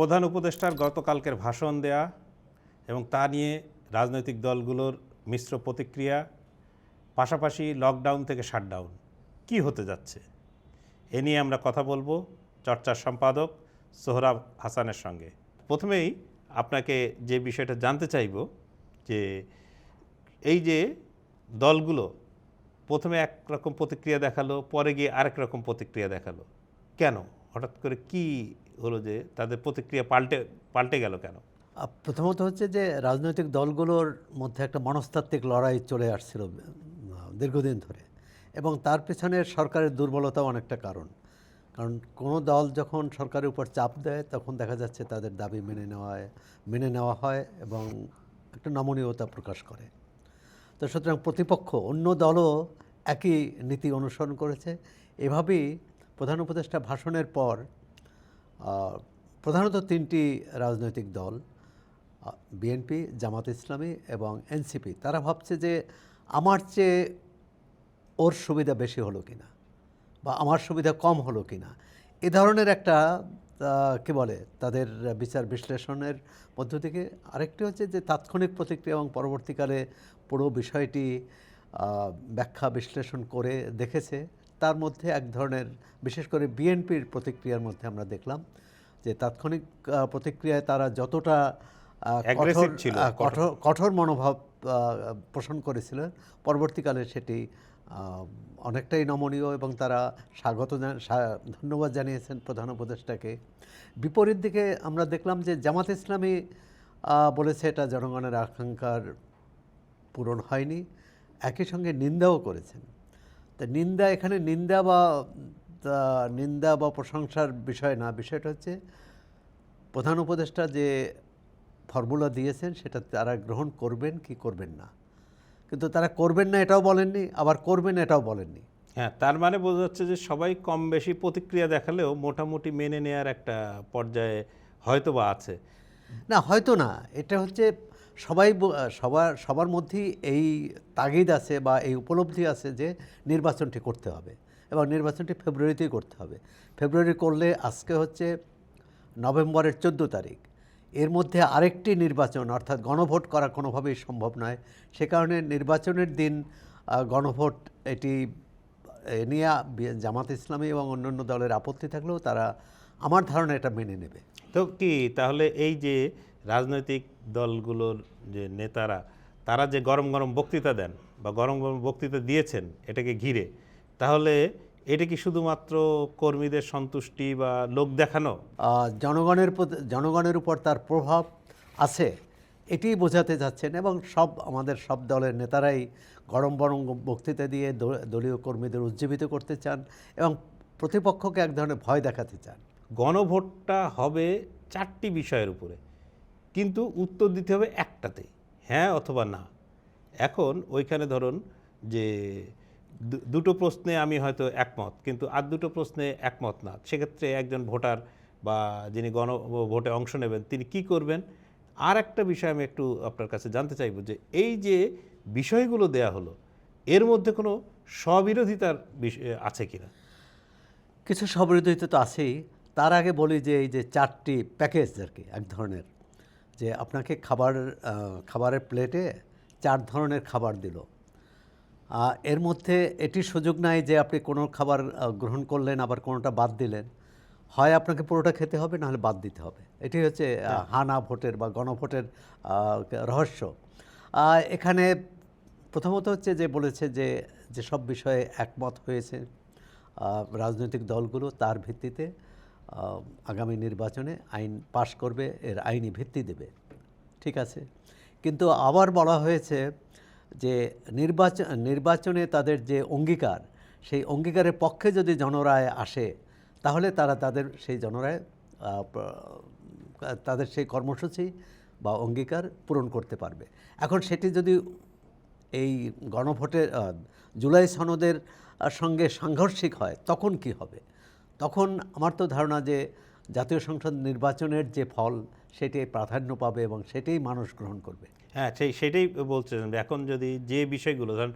প্রধান উপদেষ্টার গতকালকের ভাষণ দেয়া এবং তা নিয়ে রাজনৈতিক দলগুলোর মিশ্র প্রতিক্রিয়া, পাশাপাশি লকডাউন থেকে শাটডাউন। কি হতে যাচ্ছে? এ নিয়ে আমরা কথা বলব চর্চার সম্পাদক সোহরাব হাসানের সঙ্গে। প্রথমেই আপনাকে যে বিষয়টা জানতে চাইব যে এই যে দলগুলো প্রথমে একরকম প্রতিক্রিয়া দেখাল, পরে গিয়ে আরেক রকম প্রতিক্রিয়া দেখাল, কেন? হঠাৎ করে কি হলো যে তাদের প্রতিক্রিয়া পাল্টে পাল্টে গেল কেন? প্রথমত হচ্ছে যে রাজনৈতিক দলগুলোর মধ্যে একটা মনস্তাত্ত্বিক লড়াই চলে আসছিল দীর্ঘদিন ধরে। এবং তার পেছনে সরকারের দুর্বলতাও অনেকটা কারণ। কারণ কোনো দল যখন সরকারের উপর চাপ দেয়, তখন দেখা যাচ্ছে তাদের দাবি মেনে নেওয়া হয় মেনে নেওয়া হয় এবং একটা নমনীয়তা প্রকাশ করে। তো সুতরাং প্রতিপক্ষ, অন্য দলও একই নীতি অনুসরণ করেছে। এভাবেই প্রধান উপদেষ্টা ভাষণের পর প্রধানত তিনটি রাজনৈতিক দল বিএনপি, জামাত ইসলামী এবং এনসিপি। তারা ভাবছে যে আমার চেয়ে ওর সুবিধা বেশি হলো কিনা বা আমার সুবিধা কম হলো কিনা। এ ধরনের একটা কি বলে, তাদের বিচার বিশ্লেষণের মধ্য থেকে আরেকটি হচ্ছে যে তাৎক্ষণিক প্রতিক্রিয়া এবং পরবর্তীকালে পুরো বিষয়টি ব্যাখ্যা বিশ্লেষণ করে দেখেছে। তার মধ্যে এক ধরনের বিশেষ করে বিএনপির প্রতিক্রিয়ার মধ্যে আমরা দেখলাম যে তাৎক্ষণিক প্রতিক্রিয়ায় তারা যতটা কঠোর ছিল, কঠোর। মনোভাব পোষণ করেছিলেন। পরবর্তীকালে সেটি অনেকটাই নমনীয় এবং তারা স্বাগত ধন্যবাদ জানিয়েছেন প্রধান উপদেষ্টাকে। বিপরীত দিকে আমরা দেখলাম যে জামাত ইসলামী বলেছে এটা জনগণের আকাঙ্ক্ষার পূরণ হয়নি। একই সঙ্গে নিন্দাও করেছেন। তা নিন্দা এখানে নিন্দা বা নিন্দা বা প্রশংসার বিষয় না। বিষয়টা হচ্ছে প্রধান উপদেষ্টা যে ফর্মুলা দিয়েছেন সেটা তারা গ্রহণ করবেন কি করবেন না। কিন্তু তারা করবেন না এটাও বলেননি আবার করবেন এটাও বলেননি। হ্যাঁ তার মানে বোঝা যাচ্ছে যে সবাই কম বেশি প্রতিক্রিয়া দেখালেও মোটামুটি মেনে নেয়ার একটা পর্যায়ে হয়তো বা আছে। না হয়তো না। এটা হচ্ছে সবাই সবার সবার মধ্যেই এই তাগিদ আছে বা এই উপলব্ধি আছে যে নির্বাচনটি করতে হবে এবং নির্বাচনটি ফেব্রুয়ারিতেই করতে হবে। ফেব্রুয়ারি করলে আজকে হচ্ছে নভেম্বরের চোদ্দ তারিখ। এর মধ্যে আরেকটি নির্বাচন অর্থাৎ গণভোট করা কোনোভাবেই সম্ভব নয়। সে কারণে নির্বাচনের দিন গণভোট এটি নিয়ে জামাত ইসলামী এবং অন্যান্য দলের আপত্তি থাকলেও তারা আমার ধারণা এটা মেনে নেবে। তো কি তাহলে এই যে রাজনৈতিক দলগুলোর যে নেতারা তারা যে গরম গরম বক্তৃতা দেন বা গরম গরম বক্তৃতা দিয়েছেন এটাকে ঘিরে তাহলে এটা কি শুধুমাত্র কর্মীদের সন্তুষ্টি বা লোক দেখানো? জনগণের জনগণের উপর তার প্রভাব আছে এটি বোঝাতে যাচ্ছেন এবং সব আমাদের সব দলের নেতারাই গরম গরম বক্তৃতা দিয়ে দলীয় কর্মীদের উজ্জীবিত করতে চান এবং প্রতিপক্ষকে এক ধরনের ভয় দেখাতে চান। গণভোটটা হবে চারটি বিষয়ের উপরে। কিন্তু উত্তর দিতে হবে একটাতেই হ্যাঁ অথবা না। এখন ওইখানে ধরুন যে দুটো প্রশ্নে আমি হয়তো একমত, কিন্তু আর দুটো প্রশ্নে একমত না। সেক্ষেত্রে একজন ভোটার বা যিনি গণ ভোটে অংশ নেবেন, তিনি কি করবেন? আর একটা বিষয় আমি একটু আপনার কাছে জানতে চাইব যে এই যে বিষয়গুলো দেয়া হলো, এর মধ্যে কোনো স্ববিরোধিতার বিষয় আছে কিনা? কিছু স্ববিরোধিতা তো আছেই। তার আগে বলি যে এই যে চারটি প্যাকেজ আর কি, এক ধরনের। যে আপনাকে খাবার খাবারের প্লেটে চার ধরনের খাবার দিল। এর মধ্যে এটি সুযোগ নাই যে আপনি কোনো খাবার গ্রহণ করলেন আবার কোনোটা বাদ দিলেন। হয় আপনাকে পুরোটা খেতে হবে নাহলে বাদ দিতে হবে। এটি হচ্ছে হানা ভোটের বা গণভোটের রহস্য। এখানে প্রথমত হচ্ছে যে বলেছে যে যেসব বিষয়ে একমত হয়েছে রাজনৈতিক দলগুলো তার ভিত্তিতে। আগামী নির্বাচনে আইন পাশ করবে, এর আইনি ভিত্তি দেবে। ঠিক আছে? কিন্তু আবার বলা হয়েছে যে নির্বাচন, নির্বাচনে তাদের যে অঙ্গীকার, সেই অঙ্গীকারের পক্ষে যদি জনরায় আসে, তাহলে তারা তাদের সেই জনরায় তাদের সেই কর্মসূচি বা অঙ্গীকার পূরণ করতে পারবে। এখন সেটি যদি এই গণভোটের জুলাই সনদের সঙ্গে সাংঘর্ষিক হয়, তখন কি হবে? তখন আমার তো ধারণা যে জাতীয় সংসদ নির্বাচনের যে ফল, সেটি প্রাধান্য পাবে এবং সেটাই মানুষ গ্রহণ করবে। হ্যাঁ সেই, সেটাই বলছিলেন এখন যদি যে বিষয়গুলো, ধরেন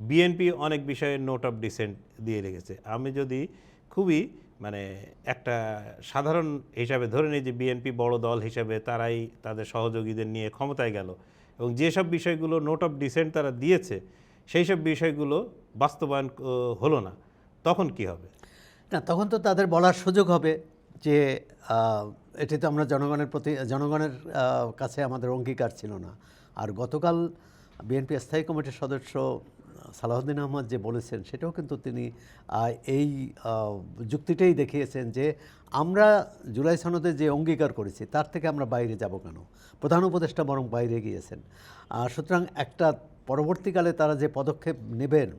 বিএনপি অনেক বিষয়ে নোট অফ ডিসেন্ট দিয়ে রেখেছে। আমি যদি খুবই মানে একটা সাধারণ হিসাবে ধরে নিই যে বিএনপি বড় দল হিসাবে তারাই তাদের সহযোগীদের নিয়ে ক্ষমতায় গেল এবং যেসব বিষয়গুলো নোট অফ ডিসেন্ট তারা দিয়েছে সেই সব বিষয়গুলো বাস্তবায়ন হলো না। তখন কি হবে? না, তখন তো তাদের বলার সুযোগ হবে যে এটি তো আমরা জনগণের প্রতি, জনগণের কাছে আমাদের অঙ্গীকার ছিল না। আর গতকাল বিএনপি স্থায়ী কমিটির সদস্য সালাউদ্দিন আহমদ যে বলেছেন, সেটাও কিন্তু তিনি এই যুক্তিটাই দেখিয়েছেন যে, আমরা জুলাই সনদে যে অঙ্গীকার করেছি, তার থেকে আমরা বাইরে যাব কেন? প্রধান উপদেষ্টা বরং বাইরে গিয়েছেন। সুতরাং একটা পরবর্তীকালে তারা যে পদক্ষেপ নেবেন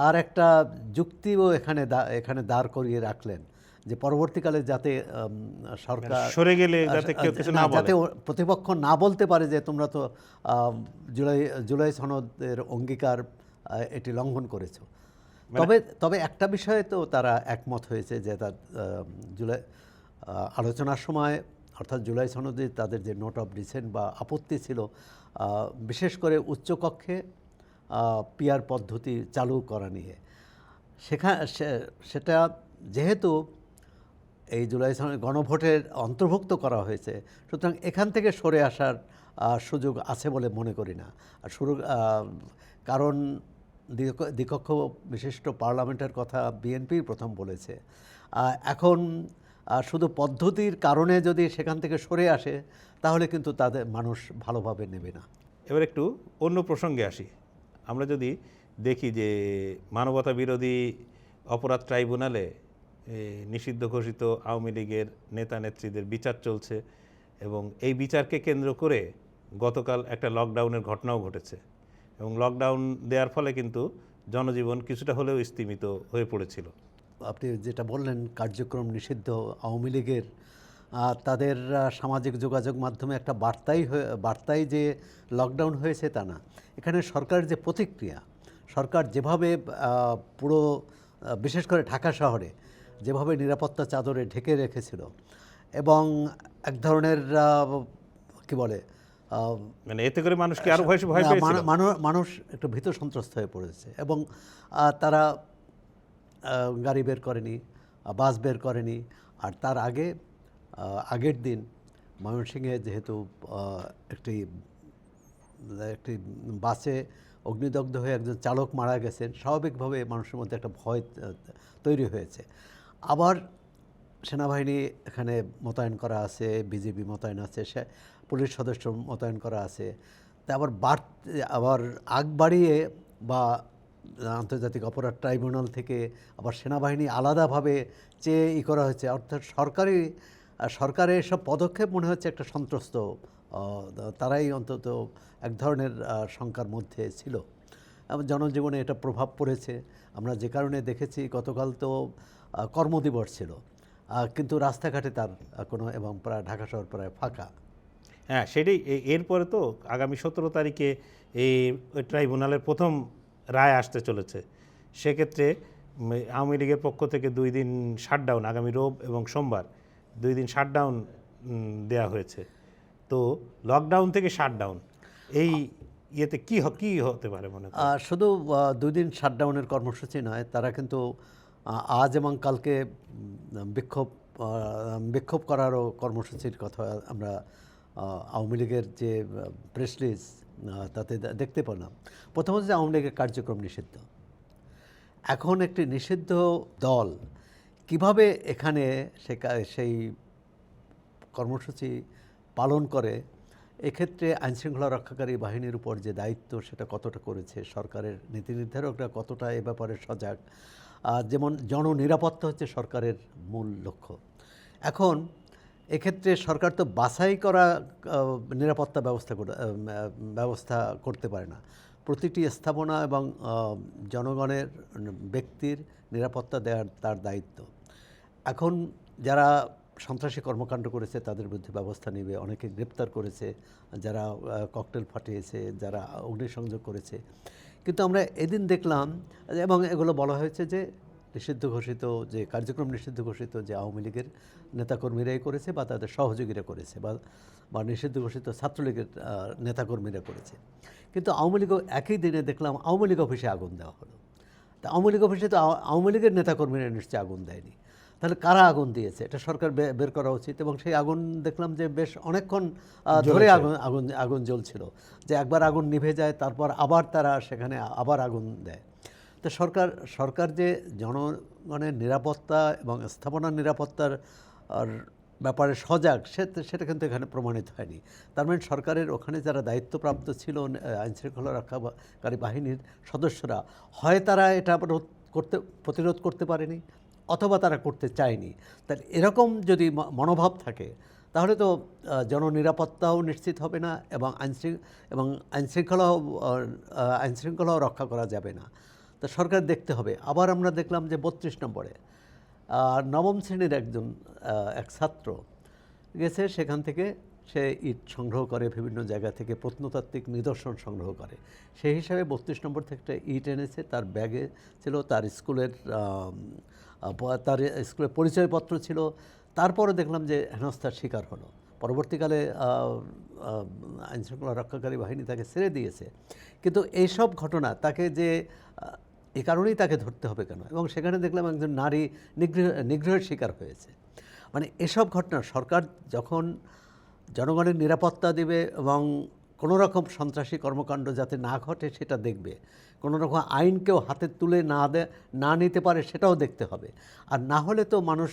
তার একটা যুক্তিও এখানে এখানে দাঁড় করিয়ে রাখলেন যে পরবর্তীকালে যাতে সরকার সরে গেলে যাতে কেউ কিছু না যাতে প্রতিপক্ষ না বলতে পারে যে তোমরা তো জুলাই জুলাই সনদের অঙ্গীকার এটি লঙ্ঘন করেছ। তবে তবে একটা বিষয়ে তো তারা একমত হয়েছে যে তার জুলাই আলোচনার সময় অর্থাৎ জুলাই সনদে তাদের যে নোট অফ ডিসেন্ট বা আপত্তি ছিল বিশেষ করে উচ্চকক্ষে পিয়ার পদ্ধতি চালু করা নিয়ে। সেখা, সে- সেটা যেহেতু এই জুলাই গণভোটের অন্তর্ভুক্ত করা হয়েছে, সুতরাং এখান থেকে সরে আসার সুযোগ আছে বলে মনে করি না। আর শুরু কারণ দ্বিক- দ্বিকক্ষ বিশিষ্ট পার্লামেন্টের কথা বিএনপি প্রথম বলেছে। এখন শুধু পদ্ধতির কারণে যদি সেখান থেকে সরে আসে, তাহলে কিন্তু তাদের মানুষ ভালোভাবে নেবে না। এবার একটু অন্য প্রসঙ্গে আসি। আমরা যদি দেখি যে মানবতা বিরোধী অপরাধ ট্রাইব্যুনালে নিষিদ্ধ ঘোষিত আওয়ামী লীগের নেতা নেত্রীদের বিচার চলছে এবং এই বিচারকে কেন্দ্র করে গতকাল একটা লকডাউনের ঘটনাও ঘটেছে এবং লকডাউন দেওয়ার ফলে কিন্তু জনজীবন কিছুটা হলেও স্তীমিত হয়ে পড়েছিল। আপনি যেটা বললেন, কার্যক্রম নিষিদ্ধ আওয়ামী লীগের তাদের সামাজিক যোগাযোগ মাধ্যমে একটা বার্তাই হয়ে বার্তাই যে লকডাউন হয়েছে তা না। এখানে সরকারের যে প্রতিক্রিয়া সরকার যেভাবে পুরো বিশেষ করে ঢাকা শহরে যেভাবে নিরাপত্তা চাদরে ঢেকে রেখেছিল এবং এক ধরনের কি বলে মানে এতে করে মানুষকে আরও ভয় ভয় মানু- মানু- মানুষ একটু ভীত সন্ত্রস্ত হয়ে পড়েছে এবং তারা গাড়ি বের করেনি বাস বের করেনি আর তার আগে আগের দিন ময়মনসিংহে যেহেতু একটি একটি বাসে অগ্নিদগ্ধ হয়ে একজন চালক মারা গেছেন, স্বাভাবিকভাবে মানুষের মধ্যে একটা ভয় তৈরি হয়েছে। আবার সেনাবাহিনী এখানে মোতায়েন করা আছে বিজেপি মোতায়েন আছে, সে পুলিশ সদস্য মোতায়েন করা আছে। তা আবার বাড়, আবার আগ বাড়িয়ে বা আন্তর্জাতিক অপরাধ ট্রাইব্যুনাল থেকে আবার সেনাবাহিনী আলাদাভাবে চেয়ে ই করা হয়েছে। অর্থাৎ সরকারি সরকারের এসব পদক্ষেপ মনে হচ্ছে একটা সন্ত্রস্ত তারাই অন্তত এক ধরনের শঙ্কার মধ্যে ছিল। এবং জনজীবনে এটা প্রভাব পড়েছে। আমরা যে কারণে দেখেছি গতকাল তো কর্মদিবস ছিল। কিন্তু রাস্তাঘাটে তার কোনো এবং প্রায় ঢাকা শহর প্রায় ফাঁকা। হ্যাঁ সেটাই। এরপরে তো আগামী সতেরো তারিখে এই ট্রাইব্যুনালের প্রথম রায় আসতে চলেছে। সেক্ষেত্রে আওয়ামী লীগের পক্ষ থেকে দুই দিন শাটডাউন আগামী রোব এবং সোমবার। দুই দিন শাটডাউন দেওয়া হয়েছে। তো লকডাউন থেকে শাটডাউন এই ইয়েতে কি কি হতে পারে মনে শুধু দুই দিন শাটডাউনের কর্মসূচি নয়, তারা কিন্তু আজ এবং কালকে বিক্ষোভ বিক্ষোভ করারও কর্মসূচির কথা আমরা আওয়ামী লীগের যে প্রেস রিলিজ তাতে দেখতে পেলাম। প্রথমত যে আওয়ামী লীগের কার্যক্রম নিষিদ্ধ। এখন একটি নিষিদ্ধ দল কীভাবে এখানে সে সেই কর্মসূচি পালন করে, এক্ষেত্রে আইনশৃঙ্খলা রক্ষাকারী বাহিনীর উপর যে দায়িত্ব সেটা কতটা করেছে, সরকারের নীতি নির্ধারকরা কতটা এ ব্যাপারে সজাগ যেমন জননিরাপত্তা হচ্ছে সরকারের মূল লক্ষ্য। এখন এক্ষেত্রে সরকার তো বাছাই করা নিরাপত্তা ব্যবস্থা ব্যবস্থা করতে পারে না। প্রতিটি স্থাপনা এবং জনগণের ব্যক্তির নিরাপত্তা দেওয়ার তার দায়িত্ব। এখন যারা সন্ত্রাসী কর্মকাণ্ড করেছে, তাদের বিরুদ্ধে ব্যবস্থা নেবে, অনেকে গ্রেপ্তার করেছে, যারা ককটেল ফাটিয়েছে, যারা অগ্নিসংযোগ করেছে। কিন্তু আমরা এদিন দেখলাম, এবং এগুলো বলা হয়েছে যে নিষিদ্ধ ঘোষিত, যে কার্যক্রম নিষিদ্ধ ঘোষিত, যে আওয়ামী লীগের নেতাকর্মীরাই করেছে বা তাদের সহযোগীরা করেছে, বা বা নিষিদ্ধ ঘোষিত ছাত্রলীগের নেতাকর্মীরা করেছে। কিন্তু আওয়ামী লীগও একই দিনে দেখলাম, আওয়ামী লীগ অফিসে আগুন দেওয়া হলো। তা আওয়ামী লীগ অফিসে তো আওয়ামী লীগের নেতাকর্মীরা নিশ্চয়ই আগুন দেয়নি। তাহলে কারা আগুন দিয়েছে? এটা সরকার বের করা উচিত এবং সেই আগুন দেখলাম যে বেশ অনেকক্ষণ ধরে আগুন আগুন আগুন জ্বলছিল। যে একবার আগুন নিভে যায় তারপর আবার তারা সেখানে আবার আগুন দেয়। তো সরকার সরকার যে জনগণের নিরাপত্তা এবং স্থাপনার নিরাপত্তার ব্যাপারে সজাগ সে সেটা কিন্তু এখানে প্রমাণিত হয়নি। তার মানে সরকারের ওখানে যারা দায়িত্বপ্রাপ্ত ছিল আইনশৃঙ্খলা রক্ষাকারী বাহিনীর সদস্যরা হয় তারা এটা রোধ করতে প্রতিরোধ করতে পারেনি? অথবা তারা করতে চায়নি। তাহলে এরকম যদি মনোভাব থাকে, তাহলে তো জননিরাপত্তাও নিশ্চিত হবে না এবং আইনশৃঙ্খ এবং আইনশৃঙ্খলাও আইনশৃঙ্খলাও রক্ষা করা যাবে না। তো সরকার দেখতে হবে। আবার আমরা দেখলাম যে বত্রিশ নম্বরে নবম শ্রেণির একজন এক ছাত্র গেছে, সেখান থেকে সে ইট সংগ্রহ করে, বিভিন্ন জায়গা থেকে প্রত্নতাত্ত্বিক নিদর্শন সংগ্রহ করে। সেই হিসাবে বত্রিশ নম্বর থেকে একটা ইট এনেছে, তার ব্যাগে ছিল, তার স্কুলের তার স্কুলের পরিচয়পত্র ছিল। তারপরে দেখলাম যে হেনস্থার শিকার হলো। পরবর্তীকালে আইনশৃঙ্খলা রক্ষাকারী বাহিনী তাকে ছেড়ে দিয়েছে। কিন্তু এইসব ঘটনা তাকে যে এ কারণেই তাকে ধরতে হবে কেন? এবং সেখানে দেখলাম একজন নারী নিগ্রহ, নিগ্রহের শিকার হয়েছে। মানে এসব ঘটনা সরকার যখন জনগণের নিরাপত্তা দেবে এবং কোনো রকম সন্ত্রাসী কর্মকাণ্ড যাতে না ঘটে সেটা দেখবে। কোনো রকম আইনকেও হাতে তুলে না দে না নিতে পারে সেটাও দেখতে হবে। আর না হলে তো মানুষ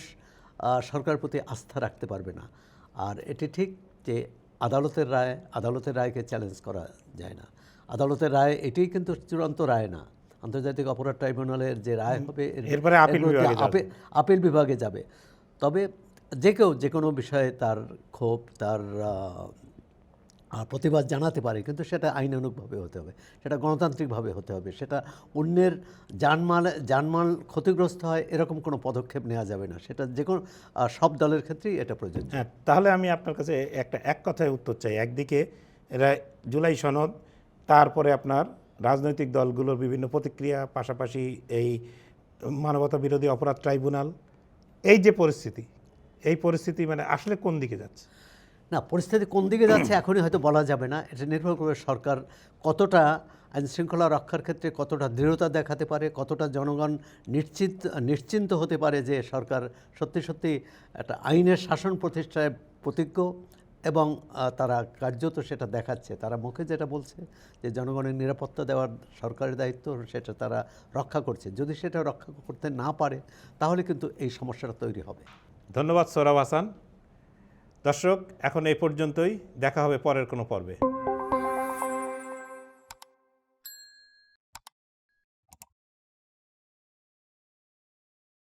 আহ, সরকারের প্রতি আস্থা রাখতে পারবে না। আর এটি ঠিক যে আদালতের রায় আদালতের রায়কে চ্যালেঞ্জ করা যায় না। আদালতের রায় এটিই কিন্তু চূড়ান্ত রায় না। আন্তর্জাতিক অপরাধ ট্রাইব্যুনালের যে রায় হবে এরপরে আপিল বিভাগে যাবে। তবে যে কেউ যে কোনো বিষয়ে তার ক্ষোভ তার প্রতিবাদ জানাতে পারে, কিন্তু সেটা আইনানুগভাবে হতে হবে, সেটা গণতান্ত্রিকভাবে হতে হবে, সেটা অন্যের জানমাল জানমাল ক্ষতিগ্রস্ত হয়, এরকম কোনো পদক্ষেপ নেওয়া যাবে না, সেটা যে কোনো সব দলের ক্ষেত্রেই এটা প্রযোজ্য। হ্যাঁ তাহলে আমি আপনার কাছে একটা, এক কথায় উত্তর চাই, একদিকে এরা জুলাই সনদ, তারপরে আপনার রাজনৈতিক দলগুলোর বিভিন্ন প্রতিক্রিয়া, পাশাপাশি এই মানবতা বিরোধী অপরাধ ট্রাইব্যুনাল, এই যে পরিস্থিতি, এই পরিস্থিতি মানে আসলে কোন দিকে যাচ্ছে? না, পরিস্থিতি কোন দিকে যাচ্ছে এখনই হয়তো বলা যাবে না। এটা নির্ভর করবে সরকার কতটা আইন শৃঙ্খলা রক্ষার ক্ষেত্রে কতটা দৃঢ়তা দেখাতে পারে, কতটা জনগণ নিশ্চিত, নিশ্চিন্ত হতে পারে যে সরকার সত্যি সত্যি একটা আইনের শাসন প্রতিষ্ঠায় প্রতিজ্ঞ এবং তারা কার্যত সেটা দেখাচ্ছে। তারা মুখে যেটা বলছে যে জনগণের নিরাপত্তা দেওয়ার সরকারের দায়িত্ব, সেটা তারা রক্ষা করছে। যদি সেটা রক্ষা করতে না পারে, তাহলে কিন্তু এই সমস্যাটা তৈরি হবে। ধন্যবাদ সোরাব হাসান। দর্শক এখন এই পর্যন্তই। দেখা হবে পরের কোনো পর্বে।